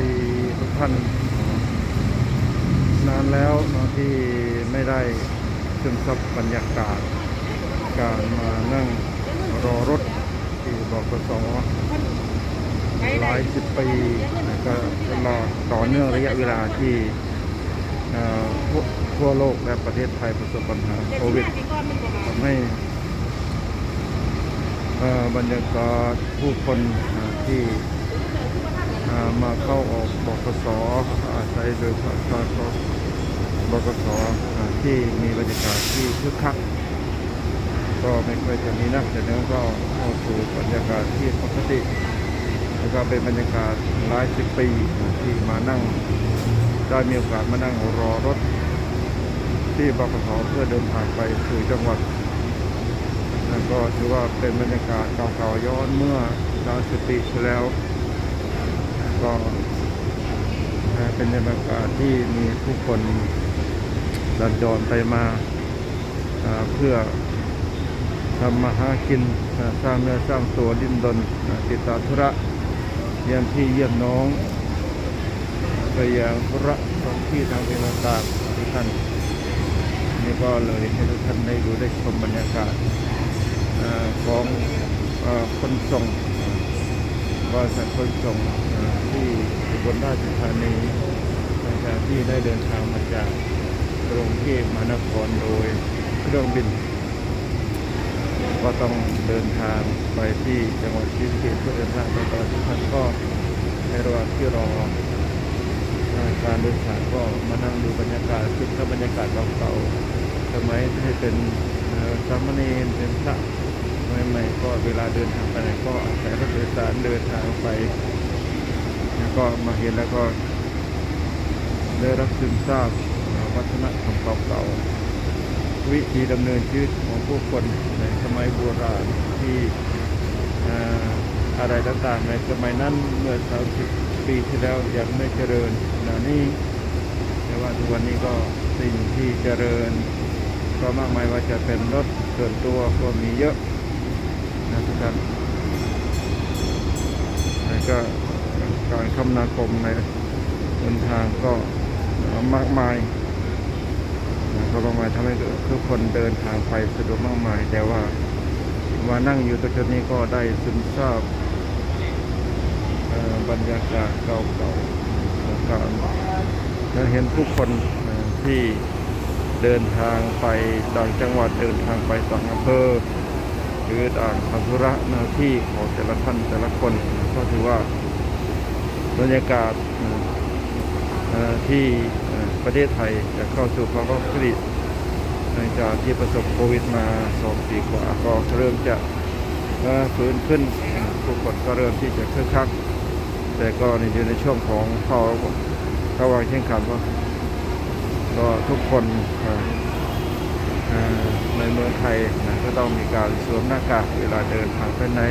ดีทุกท่านนานแล้วนะที่ไม่ได้ซึมซับบรรยากาศ การมานั่งรอรถที่บกสหลายสิบปีก็ตลอต่อเนื่องระยะเวลาที่ทั่วโลกและประเทศไทยประสบปัญหาโควิดทำให้บรรยากาศผู้คนที่ มาเข้าออกบกสอาศัยโดยผ่านทางบกสอที่มีบรรยากาศที่คึกคัก ก็ไม่ค่อยจะมีนักแต่เนื้อก็เข้าสู่บรรยากาศที่ปกติแล้วก็เป็นบรรยากาศหลายสิบปีที่มานั่งได้มีโอกาสมานั่งรอรถ ที่บกสเพื่อเดินทางไปสู่จังหวัดแล้วก็ถือว่าเป็นบรรยากาศเก่าๆย้อนเมื่อ30ปีที่แล้ว ก็ เป็นบรรยากาศที่มีผู้คนสัญจรไปมาเพื่อทำมาหากินสร้างเนื้อสร้างตัวดิ้นรนติดตาธุระเยี่ยมพี่เยี่ยมน้อง ไปยังธุระท้องที่ทางเป็นต่างทุกท่านนี่ก็เลยให้ทุกท่านได้ดูได้ชมบรรยากาศอของอคนส่งบริษัทคนส่งที่อุบลราชธานี จากที่ได้เดินทางมาจากกรุงเทพมหานครโดยเครื่องบิน ก็ต้องเดินทางไปที่จังหวัดศรีเกษเพื่อเดินทางไปต่อทุกท่านก็ในระหว่างที่รอการเดินทางก็มานั่งดูบรรยากาศคิดกับบรรยากาศเก่าๆสมัยที่เป็นสามเณรเป็นพระใหม่ๆก็เวลาเดินทางไปไหนก็อาศัยรถโดยสารเดินทางไป แล้วก็มาเห็นแล้วก็ ได้รับซึมซาบวัฒนธรรมเก่าๆวิธีดำเนินชีวิตของผู้คนในสมัยโบราณที่อ่อะไรต่างๆในสมัยนั้นเมื่อ 30 ปีที่แล้วยังไม่เจริญนะนี่แต่ว่าทุกวันนี้ก็สิ่งที่เจริญ ก็มากมายว่าจะเป็นรถส่วนตัวก็มีเยอะนะทุกท่านแล้วก็การคมนาคมในเดินทางก็ มากมายก็ประมาณทำให้ทุกคนเดินทางไปสะดวกมากมาย แต่ว่ามานั่งอยู่ตรงจุดนี้ก็ได้ซึมซาบบรรยากาศเก่าๆของการและเห็นผู้คนที่เดินทางไปต่างจังหวัดเดินทางไปต่างอำเภอหรือต่างทำธุระหน้าที่ของแต่ละท่านแต่ละคนก็ถือว่าบรรยากาศที่ ประเทศไทยจะเข้าสู่ภาวะวิกฤตหลังจากที่ประสบโควิดมาสองปีกว่าก็เริ่มจะฟื้นขึ้นผู้คนก็เริ่มที่จะคึกคัก แต่ก็อยู่ในช่วงของเขาเขาวางเช่นขันว่าก็ทุกคนในเมืองไทยนะก็ต้องมีการสวมหน้ากากเวลาเดินทางไปไหน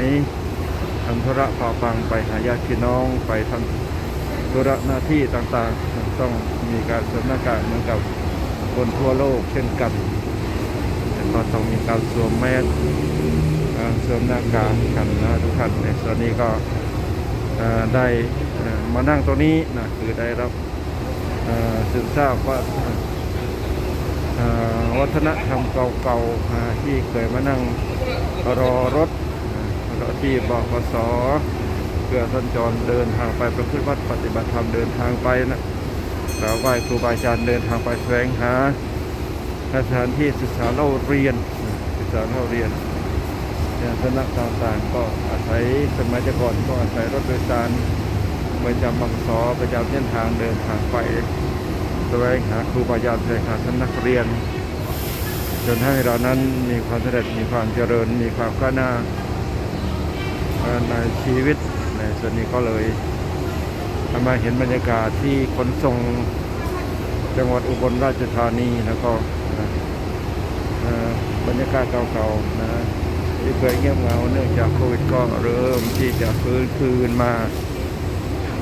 ทำธุระเป่าปังไปหาญาติพี่น้องไปทำธุระหน้าที่ต่างๆ ต้องมีการสวมหน้ากากเหมือนกับคนทั่วโลกเช่นกันแต่ก็ต้องมีการสวมแมสสวมหน้ากากกันนะทุกท่านในตอนนี้ก็ได้มานั่งตรงนี้นะคือได้รับสืบทราบว่าวัฒนธรรมเก่าๆที่เคยมานั่งรอรถอ่ารถที่บขสเพื่อสัญจรเดินทางไปประพฤติวัดปฏิบัติธรรมเดินทางไปนะาบไหว้ครูบาอาจารย์เดินทางไปแสวงหาสถานที่ศึกษาเล่าเรียนศึกษาเล่าเรียนอย่างสนะต่างๆ ก็อาศัยสมัยก่อนก็อาศัยรถโดยสารประจำบังสอประจำเส้นทางเดินทางไปแสวงหาครูบาอาจารย์แสวงหาท่านนักเรียน จนให้เรานั้นมีความสำเร็จมีความเจริญมีความก้าวหน้าในชีวิตในส่วนนี้ก็เลยทำมาเห็นบรรยากาศที่ขนส่ง จังหวัดอุบลราชธานีแล้วก็นะบรรยากาศเก่าๆนะที่เคยเงียบเหงาเนื่องจากโควิดก็เริ่มที่จะฟื้นคืนมา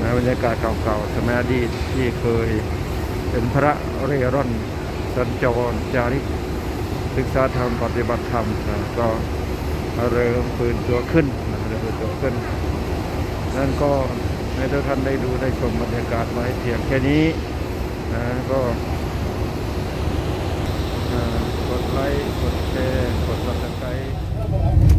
นะบรรยากาศเก่าๆสมัยอดีตที่เคยเป็นพระเร่ร่อนสัญจรจาริกศึกษาธรรมปฏิบัติธรรมนะก็เริ่มฟื้นตัวขึ้นนะเริ่มฟื้นตัวขึ้น นั่นก็ให้ทุกท่านได้ดูได้ชมบรรยากาศไว้เพียงแค่นี้ นะก็กดไลค์ กดแชร์ กดติดตามรต์